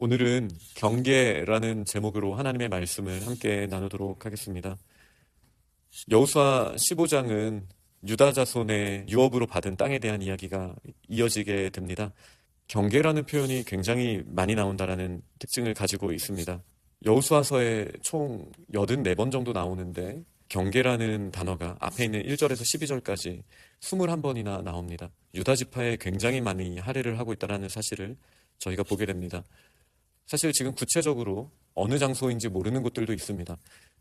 오늘은 경계라는 제목으로 하나님의 말씀을 함께 나누도록 하겠습니다. 여호수아 15장은 유다 자손의 유업으로 받은 땅에 대한 이야기가 이어지게 됩니다. 경계라는 표현이 굉장히 많이 나온다라는 특징을 가지고 있습니다. 여호수아서에 총 84번 정도 나오는데 경계라는 단어가 앞에 있는 1절에서 12절까지 21번이나 나옵니다. 유다 지파에 굉장히 많이 할애를 하고 있다는 사실을 저희가 보게 됩니다. 사실 지금 구체적으로 어느 장소인지 모르는 곳들도 있습니다.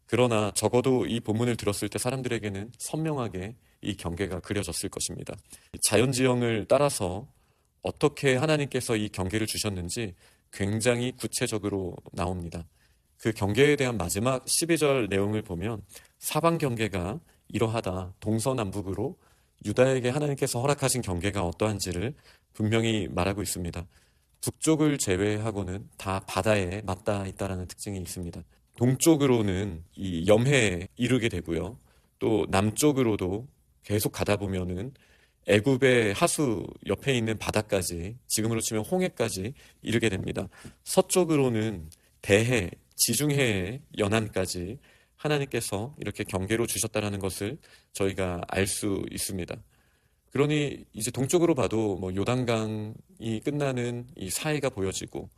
그러나 적어도 이 본문을 들었을 때 사람들에게는 선명하게 이 경계가 그려졌을 것입니다. 자연지형을 따라서 어떻게 하나님께서 이 경계를 주셨는지 굉장히 구체적으로 나옵니다. 그 경계에 대한 마지막 12절 내용을 보면 사방 경계가 이러하다 동서남북으로 유다에게 하나님께서 허락하신 경계가 어떠한지를 분명히 말하고 있습니다. 북쪽을 제외하고는 다 바다에 맞닿아 있다라는 특징이 있습니다. 동쪽으로는 이 염해에 이르게 되고요. 또 남쪽으로도 계속 가다 보면은 애굽의 하수 옆에 있는 바다까지 지금으로 치면 홍해까지 이르게 됩니다. 서쪽으로는 대해, 지중해의 연안까지 하나님께서 이렇게 경계로 주셨다라는 것을 저희가 알 수 있습니다. 그러니 이제 동쪽으로 봐도 뭐 요단강이 끝나는 이 사해가 보여지고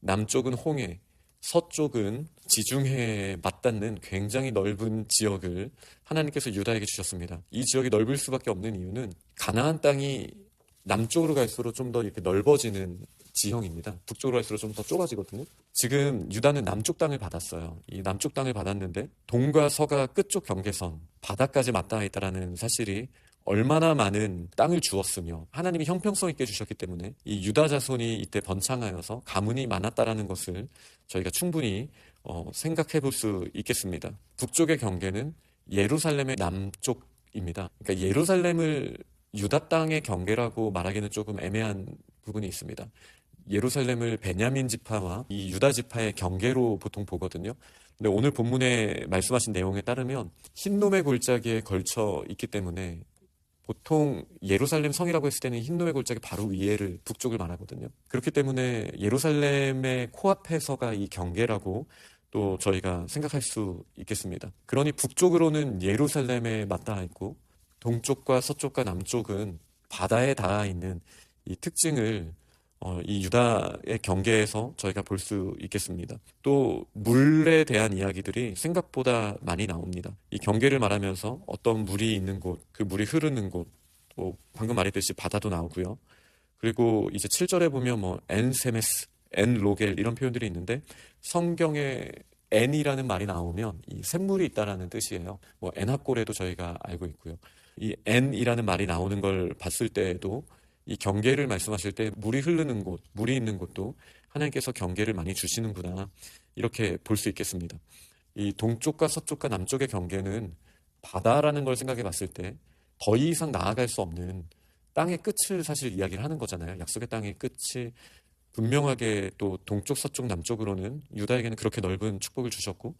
남쪽은 홍해, 서쪽은 지중해에 맞닿는 굉장히 넓은 지역을 하나님께서 유다에게 주셨습니다. 이 지역이 넓을 수밖에 없는 이유는 가나안 땅이 남쪽으로 갈수록 좀 더 이렇게 넓어지는 지형입니다. 북쪽으로 갈수록 좀 더 좁아지거든요. 지금 유다는 남쪽 땅을 받았어요. 이 남쪽 땅을 받았는데 동과 서가 끝쪽 경계선 바다까지 맞닿아 있다라는 사실이 얼마나 많은 땅을 주었으며 하나님이 형평성 있게 주셨기 때문에 이 유다 자손이 이때 번창하여서 가문이 많았다라는 것을 저희가 충분히 어, 생각해 볼 수 있겠습니다. 북쪽의 경계는 예루살렘의 남쪽입니다. 그러니까 예루살렘을 유다 땅의 경계라고 말하기는 조금 애매한 부분이 있습니다. 예루살렘을 베냐민 지파와 이 유다 지파의 경계로 보통 보거든요. 근데 오늘 본문에 말씀하신 내용에 따르면 흰놈의 골짜기에 걸쳐 있기 때문에 보통 예루살렘 성이라고 했을 때는 흰노의 골짜기 바로 위에를 북쪽을 말하거든요. 그렇기 때문에 예루살렘의 코앞에서가 이 경계라고 또 저희가 생각할 수 있겠습니다. 그러니 북쪽으로는 예루살렘에 맞닿아 있고 동쪽과 서쪽과 남쪽은 바다에 닿아 있는 이 특징을 어, 이 유다의 경계에서 저희가 볼 수 있겠습니다. 또 물에 대한 이야기들이 생각보다 많이 나옵니다. 이 경계를 말하면서 어떤 물이 있는 곳, 그 물이 흐르는 곳, 또 방금 말했듯이 바다도 나오고요. 그리고 이제 7절에 보면 뭐 엔세메스, 엔로겔 이런 표현들이 있는데 성경에 엔이라는 말이 나오면 이 샘물이 있다라는 뜻이에요. 뭐 엔합골에도 저희가 알고 있고요. 이 엔이라는 말이 나오는 걸 봤을 때에도 이 경계를 말씀하실 때 물이 흐르는 곳, 물이 있는 곳도 하나님께서 경계를 많이 주시는구나. 이렇게 볼 수 있겠습니다. 이 동쪽과 서쪽과 남쪽의 경계는 바다라는 걸 생각해 봤을 때 더 이상 나아갈 수 없는 땅의 끝을 사실 이야기를 하는 거잖아요. 약속의 땅의 끝이 분명하게 또 동쪽, 서쪽, 남쪽으로는 유다에게는 그렇게 넓은 축복을 주셨고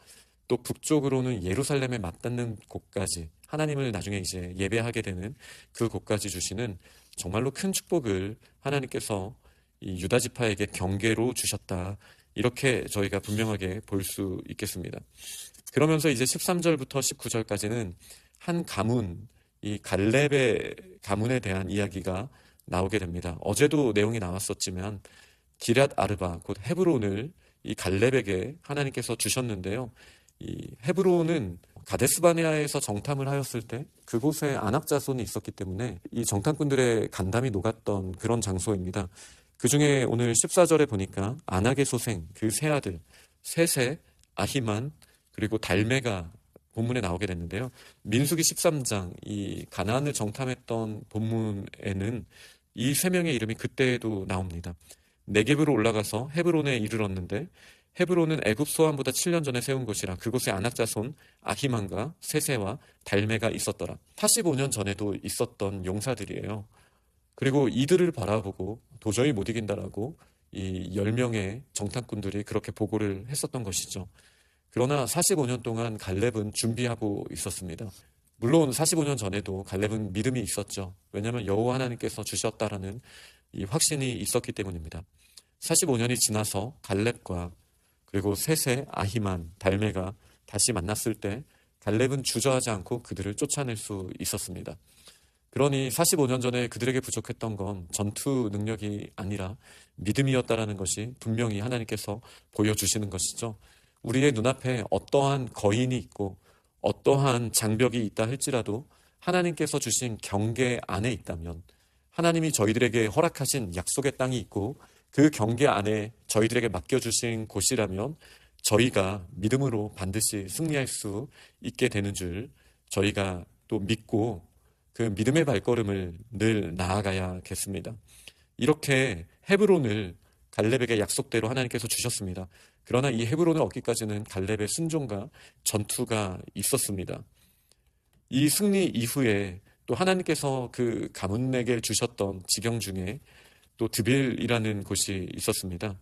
또 북쪽으로는 예루살렘에 맞닿는 곳까지 하나님을 나중에 이제 예배하게 되는 그 곳까지 주시는 정말로 큰 축복을 하나님께서 이 유다 지파에게 경계로 주셨다. 이렇게 저희가 분명하게 볼 수 있겠습니다. 그러면서 이제 13절부터 19절까지는 한 가문, 이 갈렙의 가문에 대한 이야기가 나오게 됩니다. 어제도 내용이 나왔었지만 기랏 아르바 곧 헤브론을 이 갈렙에게 하나님께서 주셨는데요. 이 헤브론은 가데스바네아에서 정탐을 하였을 때 그곳에 안악 자손이 있었기 때문에 이 정탐꾼들의 간담이 녹았던 그런 장소입니다. 그 중에 오늘 14절에 보니까 안악의 소생 그 세 아들 세세 아히만 그리고 달메가 본문에 나오게 됐는데요. 민수기 13장 이 가나안을 정탐했던 본문에는 이 세 명의 이름이 그때에도 나옵니다. 네겝으로 올라가서 헤브론에 이르렀는데 헤브론은 애굽 소환보다 7년 전에 세운 곳이라 그곳에 안악자손 아히만과 세세와 달메가 있었더라. 85년 전에도 있었던 용사들이에요. 그리고 이들을 바라보고 도저히 못 이긴다라고 이 10명의 정탐꾼들이 그렇게 보고를 했었던 것이죠. 그러나 45년 동안 갈렙은 준비하고 있었습니다. 물론 45년 전에도 갈렙은 믿음이 있었죠. 왜냐하면 여호와 하나님께서 주셨다라는 이 확신이 있었기 때문입니다. 45년이 지나서 갈렙과 그리고 셋의 아히만, 달메가 다시 만났을 때 갈렙은 주저하지 않고 그들을 쫓아낼 수 있었습니다. 그러니 45년 전에 그들에게 부족했던 건 전투 능력이 아니라 믿음이었다라는 것이 분명히 하나님께서 보여주시는 것이죠. 우리의 눈앞에 어떠한 거인이 있고 어떠한 장벽이 있다 할지라도 하나님께서 주신 경계 안에 있다면 하나님이 저희들에게 허락하신 약속의 땅이 있고 그 경계 안에 저희들에게 맡겨주신 곳이라면 저희가 믿음으로 반드시 승리할 수 있게 되는 줄 저희가 또 믿고 그 믿음의 발걸음을 늘 나아가야겠습니다. 이렇게 헤브론을 갈렙에게 약속대로 하나님께서 주셨습니다. 그러나 이 헤브론을 얻기까지는 갈렙의 순종과 전투가 있었습니다. 이 승리 이후에 또 하나님께서 그 가문에게 주셨던 지경 중에 또 드빌이라는 곳이 있었습니다.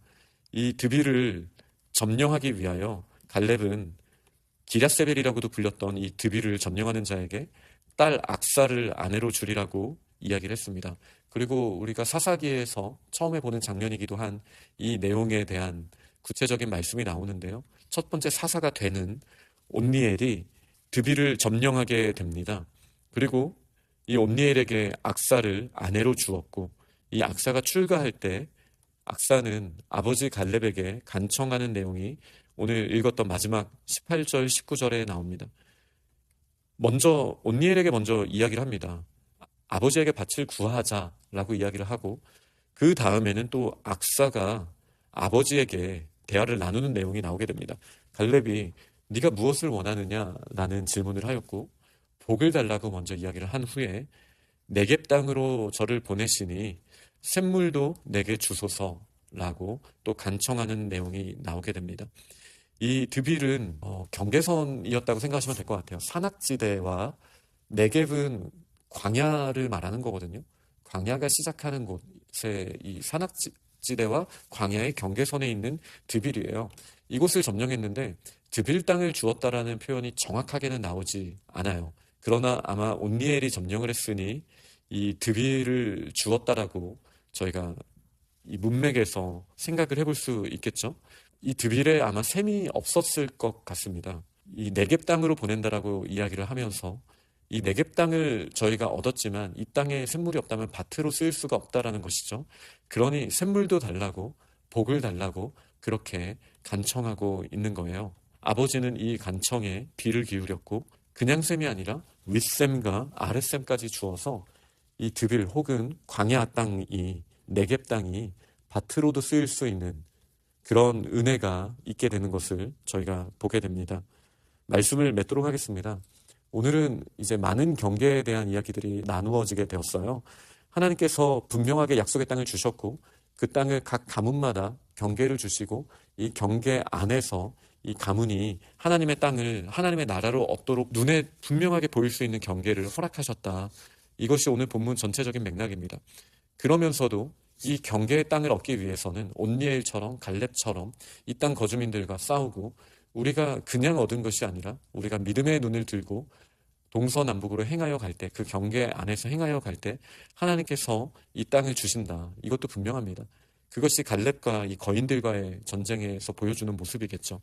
이 드빌을 점령하기 위하여 갈렙은 기랴세벨이라고도 불렸던 이 드빌을 점령하는 자에게 딸 악사를 아내로 줄이라고 이야기를 했습니다. 그리고 우리가 사사기에서 처음에 보는 장면이기도 한 이 내용에 대한 구체적인 말씀이 나오는데요. 첫 번째 사사가 되는 온니엘이 드빌을 점령하게 됩니다. 그리고 이 온니엘에게 악사를 아내로 주었고 이 악사가 출가할 때 악사는 아버지 갈렙에게 간청하는 내용이 오늘 읽었던 마지막 18절, 19절에 나옵니다. 먼저 온니엘에게 먼저 이야기를 합니다. 아버지에게 밭을 구하자라고 이야기를 하고 그 다음에는 또 악사가 아버지에게 대화를 나누는 내용이 나오게 됩니다. 갈렙이 네가 무엇을 원하느냐라는 질문을 하였고 복을 달라고 먼저 이야기를 한 후에 내갭 땅으로 저를 보내시니 샘물도 내게 주소서라고 또 간청하는 내용이 나오게 됩니다. 이 드빌은 어, 경계선이었다고 생각하시면 될 것 같아요. 산악지대와 내갭은 광야를 말하는 거거든요. 광야가 시작하는 곳에 이 산악지대와 광야의 경계선에 있는 드빌이에요. 이곳을 점령했는데 드빌 땅을 주었다라는 표현이 정확하게는 나오지 않아요. 그러나 아마 온니엘이 점령을 했으니 이 드빌을 주었다라고 저희가 이 문맥에서 생각을 해볼 수 있겠죠. 이 드빌에 아마 셈이 없었을 것 같습니다. 이 내갭 땅으로 보낸다라고 이야기를 하면서 이 내갭 땅을 저희가 얻었지만 이 땅에 샘물이 없다면 밭으로 쓰일 수가 없다라는 것이죠. 그러니 샘물도 달라고 복을 달라고 그렇게 간청하고 있는 거예요. 아버지는 이 간청에 귀를 기울였고 그냥 셈이 아니라 윗셈과 아랫셈까지 주어서 이 드빌 혹은 광야 땅이 내갭 땅이 밭으로도 쓰일 수 있는 그런 은혜가 있게 되는 것을 저희가 보게 됩니다. 말씀을 맺도록 하겠습니다. 오늘은 이제 많은 경계에 대한 이야기들이 나누어지게 되었어요. 하나님께서 분명하게 약속의 땅을 주셨고 그 땅을 각 가문마다 경계를 주시고 이 경계 안에서 이 가문이 하나님의 땅을 하나님의 나라로 얻도록 눈에 분명하게 보일 수 있는 경계를 허락하셨다. 이것이 오늘 본문 전체적인 맥락입니다. 그러면서도 이 경계의 땅을 얻기 위해서는 온니엘처럼 갈렙처럼 이 땅 거주민들과 싸우고 우리가 그냥 얻은 것이 아니라 우리가 믿음의 눈을 들고 동서남북으로 행하여 갈 때 그 경계 안에서 행하여 갈 때 하나님께서 이 땅을 주신다. 이것도 분명합니다. 그것이 갈렙과 이 거인들과의 전쟁에서 보여주는 모습이겠죠.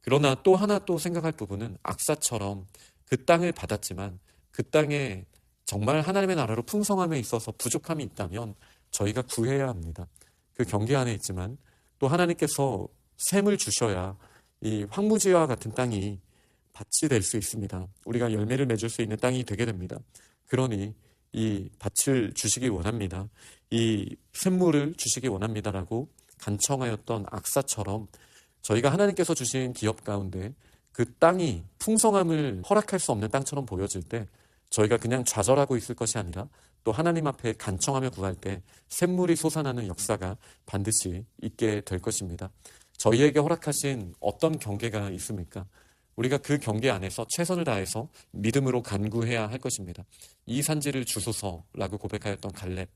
그러나 또 하나 또 생각할 부분은 악사처럼 그 땅을 받았지만 그 땅에 정말 하나님의 나라로 풍성함에 있어서 부족함이 있다면 저희가 구해야 합니다. 그 경계 안에 있지만 또 하나님께서 샘을 주셔야 이 황무지와 같은 땅이 밭이 될 수 있습니다. 우리가 열매를 맺을 수 있는 땅이 되게 됩니다. 그러니 이 밭을 주시기 원합니다. 이 샘물을 주시기 원합니다라고 간청하였던 악사처럼 저희가 하나님께서 주신 기업 가운데 그 땅이 풍성함을 허락할 수 없는 땅처럼 보여질 때 저희가 그냥 좌절하고 있을 것이 아니라 또 하나님 앞에 간청하며 구할 때 샘물이 솟아나는 역사가 반드시 있게 될 것입니다. 저희에게 허락하신 어떤 경계가 있습니까? 우리가 그 경계 안에서 최선을 다해서 믿음으로 간구해야 할 것입니다. 이 산지를 주소서라고 고백하였던 갈렙,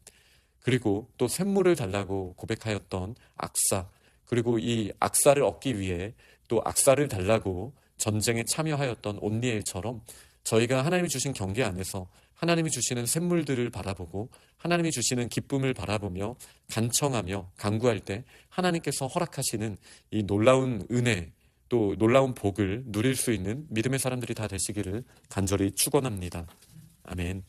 그리고 또 샘물을 달라고 고백하였던 악사, 그리고 이 악사를 얻기 위해 또 악사를 달라고 전쟁에 참여하였던 온니엘처럼 저희가 하나님이 주신 경계 안에서 하나님이 주시는 샘물들을 바라보고 하나님이 주시는 기쁨을 바라보며 간청하며 간구할 때 하나님께서 허락하시는 이 놀라운 은혜 또 놀라운 복을 누릴 수 있는 믿음의 사람들이 다 되시기를 간절히 축원합니다. 아멘.